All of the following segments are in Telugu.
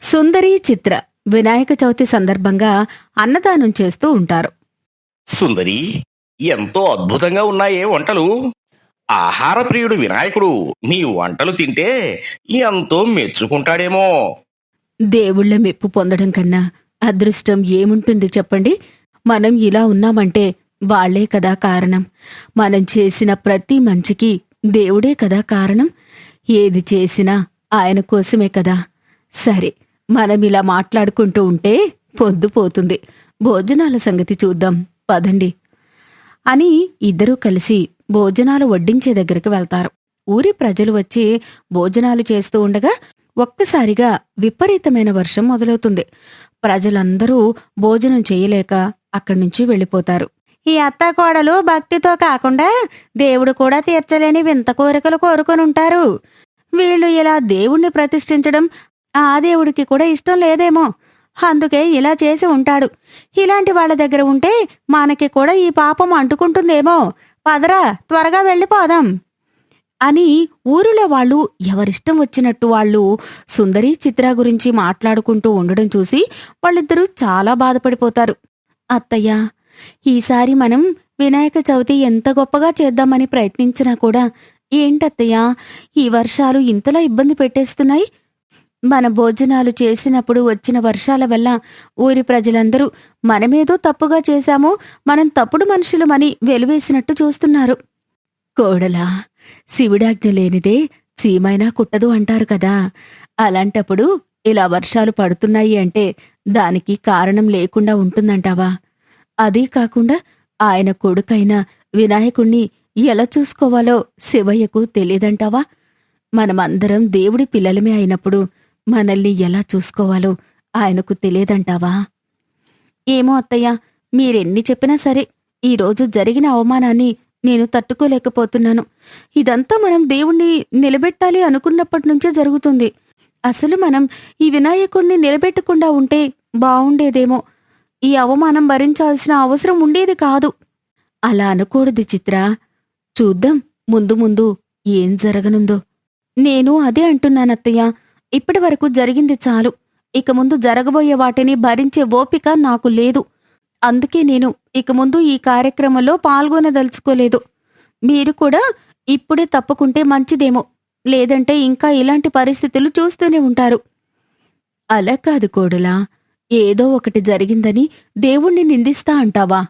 సుందరి చిత్ర వినాయక చవితి సందర్భంగా అన్నదానం చేస్తూ ఉంటారు. సుందరి ఎంతో అద్భుతంగా ఉన్నాయే వంటలు? ఆహార ప్రియుడు వినాయకుడు మీ వంటలు తింటే ఎంతో మెచ్చుకుంటాడేమో. దేవుళ్ళ మెప్పు పొందడం కన్నా అదృష్టం ఏముంటుంది చెప్పండి? మనం ఇలా ఉన్నామంటే వాళ్ళే కదా కారణం. మనం చేసిన ప్రతి మంచికి దేవుడే కదా కారణం. ఏది చేసినా ఆయన కోసమే కదా. సరే మనం ఇలా మాట్లాడుకుంటూ ఉంటే పొద్దుపోతుంది భోజనాల సంగతి చూద్దాం. పదండి. అని ఇద్దరూ కలిసి భోజనాలు వడ్డించే దగ్గరికి వెళ్తారు. ఊరి ప్రజలు వచ్చి భోజనాలు చేస్తూ ఉండగా ఒక్కసారిగా విపరీతమైన వర్షం మొదలవుతుంది. ప్రజలందరూ భోజనం చేయలేక అక్కడి నుంచి వెళ్ళిపోతారు. ఈ అత్తాకోడలు భక్తితో కాకుండా దేవుడు కూడా తీర్చలేని వింత కోరికలు కోరుకొని ఉంటారు. వీళ్ళు ఇలా దేవుణ్ణి ప్రతిష్ఠించడం ఆ దేవుడికి కూడా ఇష్టం లేదేమో. అందుకే ఇలా చేసి ఉంటాడు. ఇలాంటి వాళ్ళ దగ్గర ఉంటే మనకి కూడా ఈ పాపం అంటుకుంటుందేమో. పదరా త్వరగా వెళ్ళిపోదాం. అని ఊరిలో వాళ్ళు ఎవరిష్టం వచ్చినట్టు వాళ్ళు సుందరి చిత్ర గురించి మాట్లాడుకుంటూ ఉండడం చూసి వాళ్ళిద్దరూ చాలా బాధపడిపోతారు. అత్తయ్య ఈసారి మనం వినాయక చవితి ఎంత గొప్పగా చేద్దామని ప్రయత్నించినా కూడా ఏంటత్తయ్య ఈ వర్షాలు ఇంతలా ఇబ్బంది పెట్టేస్తున్నాయి. మన భోజనాలు చేసినప్పుడు వచ్చిన వర్షాల వల్ల ఊరి ప్రజలందరూ మనమేదో తప్పుగా చేశామో మనం తప్పుడు మనుషులమని వెలువేసినట్టు చూస్తున్నారు. కోడలా శివుడాజ్ఞ లేనిదే చీమైనా కుట్టదు అంటారు కదా. అలాంటప్పుడు ఇలా వర్షాలు పడుతున్నాయి అంటే దానికి కారణం లేకుండా ఉంటుందంటావా? అదీ కాకుండా ఆయన కొడుకైన వినాయకుణ్ణి ఎలా చూసుకోవాలో శివయ్యకు తెలియదంటావా? మనమందరం దేవుడి పిల్లలమే అయినప్పుడు మనల్ని ఎలా చూసుకోవాలో ఆయనకు తెలియదంటావా? ఏమో అత్తయ్య మీరెన్ని చెప్పినా సరే ఈరోజు జరిగిన అవమానాన్ని నేను తట్టుకోలేకపోతున్నాను. ఇదంతా మనం దేవుణ్ణి నిలబెట్టాలి అనుకున్నప్పటి నుంచే జరుగుతుంది. అసలు మనం ఈ వినాయకుణ్ణి నిలబెట్టకుండా ఉంటే బావుండేదేమో. ఈ అవమానం భరించాల్సిన అవసరం ఉండేది కాదు. అలా అనకూడదు చిత్ర. చూద్దాం ముందు ముందు ఏం జరగనుందో. నేను అదే అంటున్నానత్తయ్య. ఇప్పటి వరకు జరిగింది చాలు. ఇక ముందు జరగబోయే వాటిని భరించే ఓపిక నాకు లేదు. అందుకే నేను ఇక ముందు ఈ కార్యక్రమంలో పాల్గొనదలుచుకోలేదు. మీరు కూడా ఇప్పుడే తప్పుకుంటే మంచిదేమో. లేదంటే ఇంకా ఇలాంటి పరిస్థితులు చూస్తూనే ఉంటారు. అలా కాదు కోడలా. ఏదో ఒకటి జరిగిందని దేవుణ్ణి నిందిస్తా అంటావా?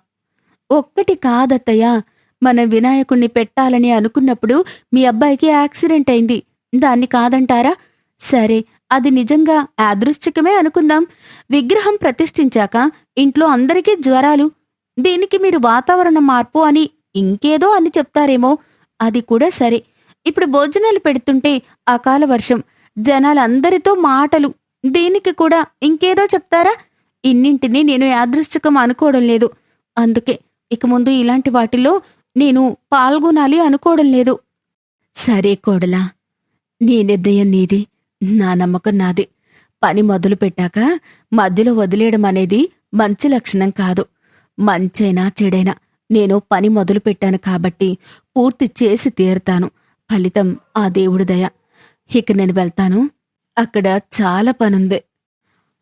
ఒక్కటి కాదత్తయ్య. మన వినాయకుణ్ణి పెట్టాలని అనుకున్నప్పుడు మీ అబ్బాయికి యాక్సిడెంట్ అయింది. దాన్ని కాదంటారా? సరే అది నిజంగా యాదృశ్చికమే అనుకుందాం. విగ్రహం ప్రతిష్ఠించాక ఇంట్లో అందరికీ జ్వరాలు. దీనికి మీరు వాతావరణ మార్పు అని ఇంకేదో అని చెప్తారేమో. అది కూడా సరే. ఇప్పుడు భోజనాలు పెడుతుంటే అకాల వర్షం. జనాలందరితో మాటలు. దీనికి కూడా ఇంకేదో చెప్తారా? ఇన్నింటినీ నేను యాదృశ్చికం అనుకోవడం లేదు. అందుకే ఇక ముందు ఇలాంటి వాటిలో నేను పాల్గొనాలి అనుకోవడం లేదు. సరే కోడలా నీ నిర్ణయం నీది. నా నమ్మకం నాది. పని మొదలు పెట్టాక మధ్యలో వదిలేయడం అనేది మంచి లక్షణం కాదు. మంచైనా చెడైనా నేను పని మొదలు పెట్టాను కాబట్టి పూర్తి చేసి తీరుతాను. ఫలితం ఆ దేవుడి దయ. ఇక నేను వెళ్తాను. అక్కడ చాలా పనుంది.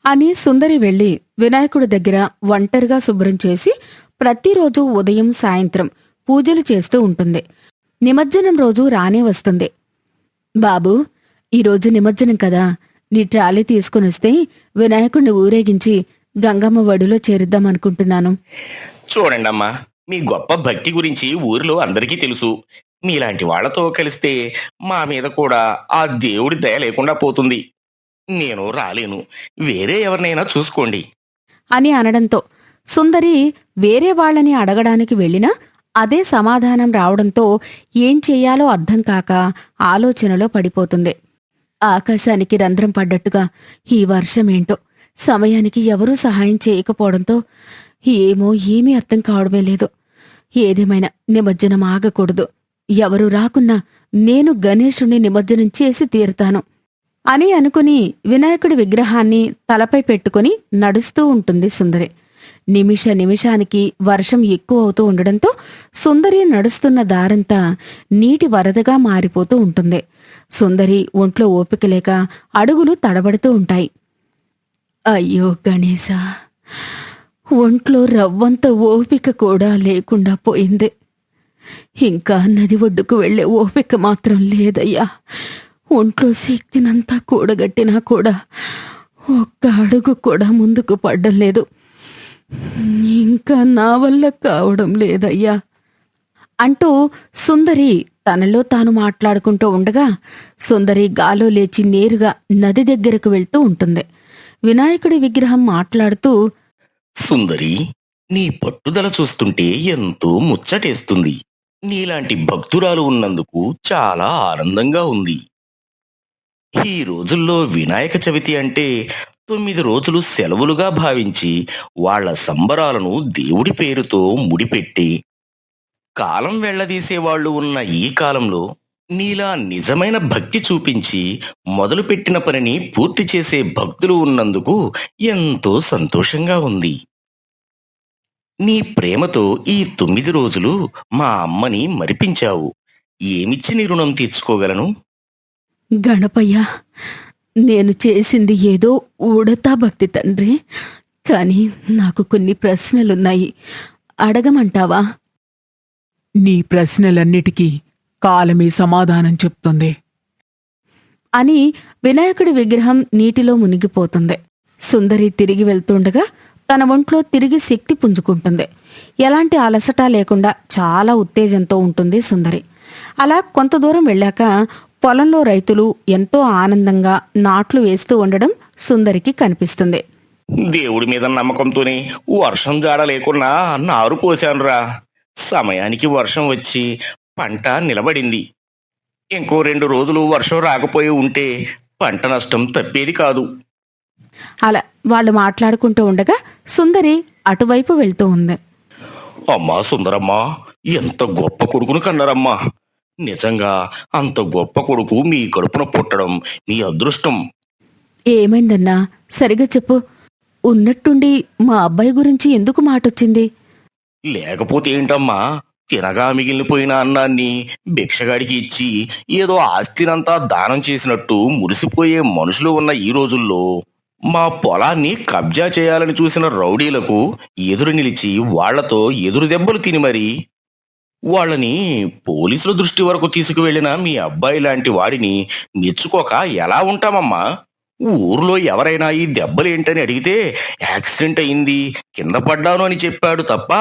అని సుందరి వెళ్ళి వినాయకుడి దగ్గర ఒంటరిగా శుభ్రం చేసి ప్రతిరోజు ఉదయం సాయంత్రం పూజలు చేస్తూ ఉంటుంది. నిమజ్జనం రోజు రానే వస్తుంది. బాబు ఈరోజు నిమజ్జనం కదా. నీ ట్రాలీ తీసుకునొస్తే వినాయకుడిని ఊరేగించి గంగమ్మ వడిలో చేరుద్దామనుకుంటున్నాను చూడండమ్మా మీ గొప్ప భక్తి గురించి ఊరిలో అందరికీ తెలుసు. మీలాంటి వాళ్ళతో కలిస్తే మా మీద కూడా ఆ దేవుడి దయ లేకుండా పోతుంది. నేను రాలేను వేరే ఎవరినైనా చూసుకోండి. అని అనడంతో సుందరి వేరే వాళ్ళని అడగడానికి వెళ్ళినా అదే సమాధానం రావడంతో ఏం చెయ్యాలో అర్థం కాక ఆలోచనలో పడిపోతుంది. ఆకాశానికి రంధ్రం పడ్డట్టుగా ఈ వర్షమేంటో సమయానికి ఎవరూ సహాయం చేయకపోవడంతో ఏమో ఏమీ అర్థం కావడమే లేదు. ఏదేమైనా నిమజ్జనం ఆగకూడదు. ఎవరు రాకున్నా నేను గణేశుణ్ణి నిమజ్జనం చేసి తీరుతాను అని అనుకుని వినాయకుడి విగ్రహాన్ని తలపై పెట్టుకుని నడుస్తూ ఉంటుంది సుందరి. నిమిష నిమిషానికి వర్షం ఎక్కువ అవుతూ ఉండడంతో సుందరి నడుస్తున్న దారంతా నీటి వరదగా మారిపోతూ ఉంటుంది. సుందరి ఒంట్లో ఓపిక లేక అడుగులు తడబడుతూ ఉంటాయి. అయ్యో గణేశ ఒంట్లో రవ్వంత ఓపిక కూడా లేకుండా పోయింది. ఇంకా నది ఒడ్డుకు వెళ్ళే ఓపిక మాత్రం లేదయ్యా. ఒంట్లో శక్తినంతా కూడగట్టినా కూడా ఒక్క అడుగు కూడా ముందుకు పడ్డం లేదు. ఇంకా నా వల్ల కావడం లేదయ్యా. అంటూ సుందరి తనలో తాను మాట్లాడుకుంటూ ఉండగా సుందరి గాలో లేచి నేరుగా నది దగ్గరకు వెళ్తూ ఉంటుంది. వినాయకుడి విగ్రహం మాట్లాడుతూ సుందరి నీ పట్టుదల చూస్తుంటే ఎంతో ముచ్చటేస్తుంది. నీలాంటి భక్తురాలు ఉన్నందుకు చాలా ఆనందంగా ఉంది. ఈ రోజుల్లో వినాయక చవితి అంటే తొమ్మిది రోజులు సెలవులుగా భావించి వాళ్ళ సంబరాలను దేవుడి పేరుతో ముడిపెట్టి కాలం వెళ్ళదీసేవాళ్ళు ఉన్న ఈ కాలంలో నీలా నిజమైన భక్తి చూపించి మొదలుపెట్టిన పనిని పూర్తి చేసే భక్తులు ఉన్నందుకు ఎంతో సంతోషంగా ఉంది. నీ ప్రేమతో ఈ తొమ్మిది రోజులు మా అమ్మని మరిపించావు. ఏమిచ్చి నీ రుణం తీర్చుకోగలను? గణపయ్య నేను చేసింది ఏదో ఊడతా భక్తి తండ్రి. కానీ నాకు కొన్ని ప్రశ్నలున్నాయి. అడగమంటావా? నీ ప్రశ్నలన్నిటికీ కాలమే సమాధానం చెప్తుంది. అని వినాయకుడి విగ్రహం నీటిలో మునిగిపోతుంది. సుందరి తిరిగి వెళ్తుండగా తన ఒంట్లో తిరిగి శక్తి పుంజుకుంటుంది. ఎలాంటి అలసట లేకుండా చాలా ఉత్తేజంతో ఉంటుంది సుందరి. అలా కొంత దూరం వెళ్ళాక పొలంలో రైతులు ఎంతో ఆనందంగా నాట్లు వేస్తూ ఉండడం సుందరికి కనిపిస్తుంది. దేవుడి మీద నమ్మకంతోనే వర్షం జాడ లేకున్నా నారు పోశానురా. సమయానికి వర్షం వచ్చి పంట నిలబడింది. ఇంకో రెండు రోజులు వర్షం రాకపోయి ఉంటే పంట నష్టం తప్పేది కాదు. అలా వాళ్ళు మాట్లాడుకుంటూ ఉండగా సుందరి అటువైపు వెళ్తూ ఉంది. అమ్మా సుందరమ్మా ఎంత గొప్ప కొడుకును కన్నారమ్మా. నిజంగా అంత గొప్ప కొడుకు మీ కడుపున పుట్టడం మీ అదృష్టం. ఏమైందన్నా? సరిగా చెప్పు. ఉన్నట్టుండి మా అబ్బాయి గురించి ఎందుకు మాటొచ్చింది? లేకపోతే ఏంటమ్మా? తినగా మిగిలిపోయిన అన్నాన్ని భిక్షగాడికి ఇచ్చి ఏదో ఆస్తినంతా దానం చేసినట్టు మురిసిపోయే మనుషులు ఉన్న ఈ రోజుల్లో మా పొలాన్ని కబ్జా చేయాలని చూసిన రౌడీలకు ఎదురు నిలిచి వాళ్ళతో ఎదురు దెబ్బలు తిని మరి వాళ్ళని పోలీసుల దృష్టి వరకు తీసుకువెళ్ళిన మీ అబ్బాయి లాంటి వాడిని మెచ్చుకోక ఎలా ఉంటామమ్మా? ఊర్లో ఎవరైనా ఈ దెబ్బలేంటని అడిగితే యాక్సిడెంట్ అయింది కింద పడ్డాను అని చెప్పాడు తప్ప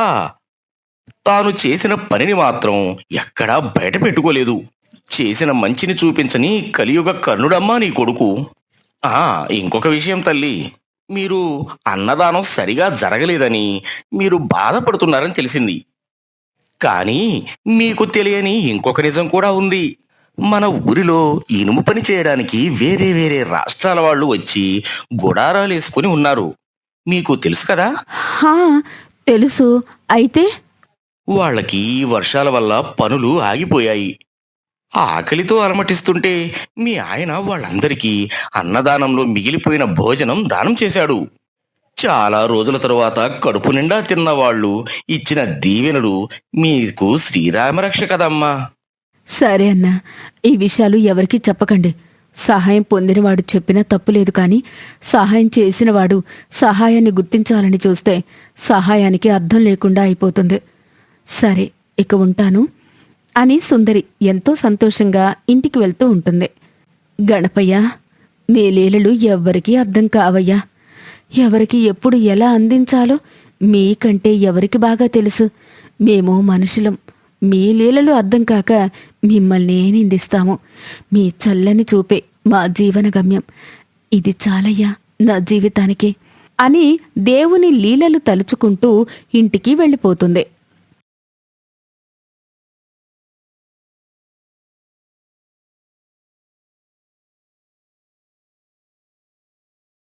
తాను చేసిన పనిని మాత్రం ఎక్కడా బయట పెట్టుకోలేదు. చేసిన మంచిని చూపించని కలియుగ కర్ణుడమ్మా నీ కొడుకు. ఆ ఇంకొక విషయం తల్లి. మీరు అన్నదానం సరిగా జరగలేదని మీరు బాధపడుతున్నారని తెలిసింది. కానీ మీకు తెలియని ఇంకొక నిజం కూడా ఉంది. మన ఊరిలో ఇనుము పని చేయడానికి వేరే వేరే రాష్ట్రాల వాళ్ళు వచ్చి గుడారాలు వేసుకుని ఉన్నారు. మీకు తెలుసు కదా? హా తెలుసు. అయితే? వాళ్ళకి ఈ వర్షాల వల్ల పనులు ఆగిపోయాయి. ఆకలితో అలమటిస్తుంటే మీ ఆయన వాళ్ళందరికీ అన్నదానంలో మిగిలిపోయిన భోజనం దానం చేశాడు. చాలా రోజుల తరువాత కడుపు నిండా తిన్న వాళ్ళు ఇచ్చిన దీవెనలు మీకు శ్రీరామరక్ష కదమ్మా. సరే అన్నా ఈ విషయాలు ఎవరికీ చెప్పకండి. సహాయం పొందినవాడు చెప్పినా తప్పులేదు కానీ సహాయం చేసినవాడు సహాయాన్ని గుర్తించాలని చూస్తే సహాయానికి అర్థం లేకుండా అయిపోతుంది. సరే ఇక ఉంటాను అని సుందరి ఎంతో సంతోషంగా ఇంటికి వెళ్తూ ఉంటుంది. గణపయ్య నీ లీలలు ఎవ్వరికీ అర్థం కావయ్యా. ఎవరికి ఎప్పుడు ఎలా అందించాలో మీకంటే ఎవరికి బాగా తెలుసు. మేము మనుషులం. మీ లీలలు అర్థం కాక మిమ్మల్ని నిందిస్తాము. మీ చల్లని చూపే మా జీవన గమ్యం ఇది చాలయ్యా నా జీవితానికి అని దేవుని లీలలు తలుచుకుంటూ ఇంటికి వెళ్ళిపోతుంది.